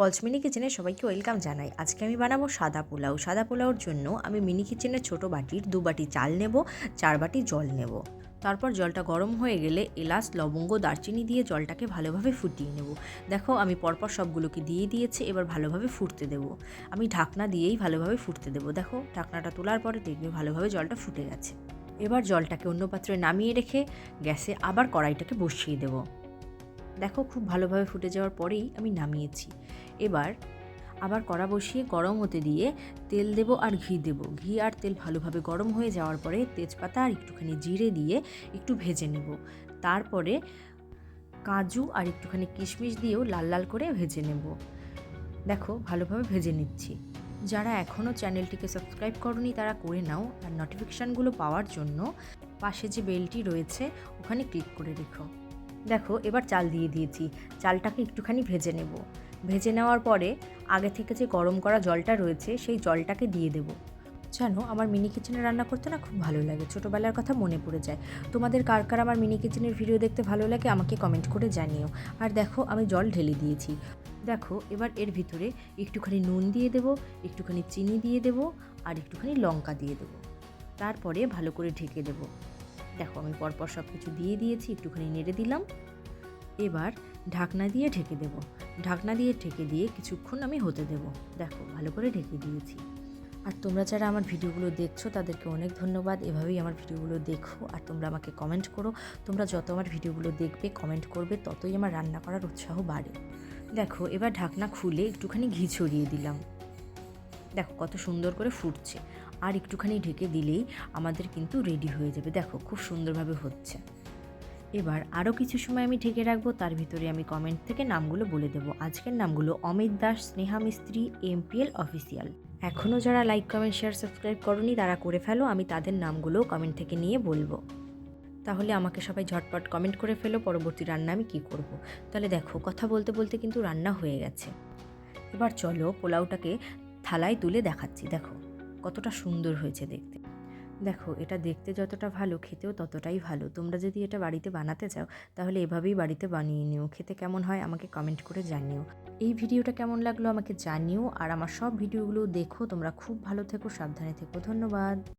পলচমিনি কিচেনে সবাইকে ওয়েলকাম জানাই। আজকে আমি বানাবো সাদা পোলাও। সাদা পোলাওর জন্য আমি মিনি কিচেনের ছোটো বাটির দু বাটি চাল নেব, চার বাটি জল নেব। তারপর জলটা গরম হয়ে গেলে এলাচ, লবঙ্গ, দারচিনি দিয়ে জলটাকে ভালোভাবে ফুটিয়ে নেব। দেখো, আমি পরপর সবগুলোকে দিয়ে দিয়েছি, এবার ভালোভাবে ফুটতে দেব। আমি ঢাকনা দিয়েই ভালোভাবে ফুটতে দেবো। দেখো, ঢাকনাটা তোলার পরে দেখবে ভালোভাবে জলটা ফুটে গেছে। এবার জলটাকে অন্য পাত্রে নামিয়ে রেখে গ্যাসে আবার কড়াইটাকে বসিয়ে দেবো। দেখো খুব ভালোভাবে ফুটে যাওয়ার পরেই আমি নামিয়েছি। এবার আবার কড়া বসিয়ে গরম হতে দিয়ে তেল দেব আর ঘি দেব। ঘি আর তেল ভালোভাবে গরম হয়ে যাওয়ার পরে তেজপাতা আর একটুখানি জিরে দিয়ে একটু ভেজে নেব। তারপরে কাজু আর একটুখানি কিশমিশ দিয়েও লাল লাল করে ভেজে নেব। দেখো ভালোভাবে ভেজে নিচ্ছি। যারা এখনও চ্যানেলটিকে সাবস্ক্রাইব করনি তারা করে নাও আর নোটিফিকেশানগুলো পাওয়ার জন্য পাশে যে বেলটি রয়েছে ওখানে ক্লিক করে রেখো। দেখো, এবার চাল দিয়ে দিয়েছি। চালটাকে একটুখানি ভেজে নেব। ভেজে নেওয়ার পরে আগে থেকে যে গরম করা জলটা রয়েছে, সেই জলটাকে দিয়ে দেবো। জানো, আমার মিনি কিচেনে রান্না করতে না খুব ভালো লাগে। ছোটোবেলার কথা মনে পড়ে যায়। তোমাদের কার কার আমার মিনি কিচেনের ভিডিও দেখতে ভালো লাগে, আমাকে কমেন্ট করে জানিও। আর দেখো, আমি জল ঢেলে দিয়েছি। দেখো, এবার এর ভিতরে একটুখানি নুন দিয়ে দেবো, একটুখানি চিনি দিয়ে দেবো, আর একটুখানি লঙ্কা দিয়ে দেবো। তারপরে ভালো করে ঢেকে দেবো। দেখো, আমি পরপর সব কিছু দিয়ে দিয়েছি, একটুখানি নেড়ে দিলাম। এবার ঢাকনা দিয়ে ঢেকে দেব। ঢাকনা দিয়ে ঢেকে দিয়ে কিছুক্ষণ আমি হতে দেব। দেখো, ভালো করে ঢেকে দিয়েছি। আর তোমরা যারা আমার ভিডিওগুলো দেখছ, তাদেরকে অনেক ধন্যবাদ। এভাবেই আমার ভিডিওগুলো দেখো আর তোমরা আমাকে কমেন্ট করো। তোমরা যত আমার ভিডিওগুলো দেখবে কমেন্ট করবে, ততই আমার রান্না করার উৎসাহ বাড়ে। দেখো, এবার ঢাকনা খুলে একটুখানি ঘি ছড়িয়ে দিলাম। দেখো, কত সুন্দর করে ফুটছে। আর একটুখানি ঢেকে দিলেই আমাদের কিন্তু রেডি হয়ে যাবে। দেখো, খুব সুন্দরভাবে হচ্ছে। এবার আরও কিছু সময় আমি ঢেকে রাখব, তার ভিতরে আমি কমেন্ট থেকে নামগুলো বলে দেবো। আজকের নামগুলো অমিত দাস, স্নেহা মিস্ত্রি, এমপিএল অফিসিয়াল এখনও যারা লাইক কমেন্ট শেয়ার সাবস্ক্রাইব করনি, তারা করে ফেলো, আমি তাদের নামগুলো কমেন্ট থেকে নিয়ে বলব। তাহলে আমাকে সবাই ঝটপট কমেন্ট করে ফেলো, পরবর্তী রান্না আমি কী করব। তাহলে দেখো, কথা বলতে বলতে কিন্তু রান্না হয়ে গেছে। এবার চলো পোলাওটাকে থালায় তুলে দেখাচ্ছি, দেখো। কতটা সুন্দর হয়েছে দেখতে। দেখো, এটা দেখতে যতটা ভালো, খেতেও ততটাই ভালো। তোমরা যদি এটা বাড়িতে বানাতে চাও, তাহলে এভাবেই বাড়িতে বানিয়ে নিও। খেতে কেমন হয় আমাকে কমেন্ট করে জানিও। এই ভিডিওটা কেমন লাগল আমাকে জানিও। আর আমার সব ভিডিওগুলো দেখো। তোমরা খুব ভালো থেকো, সাবধানে থেকো। ধন্যবাদ।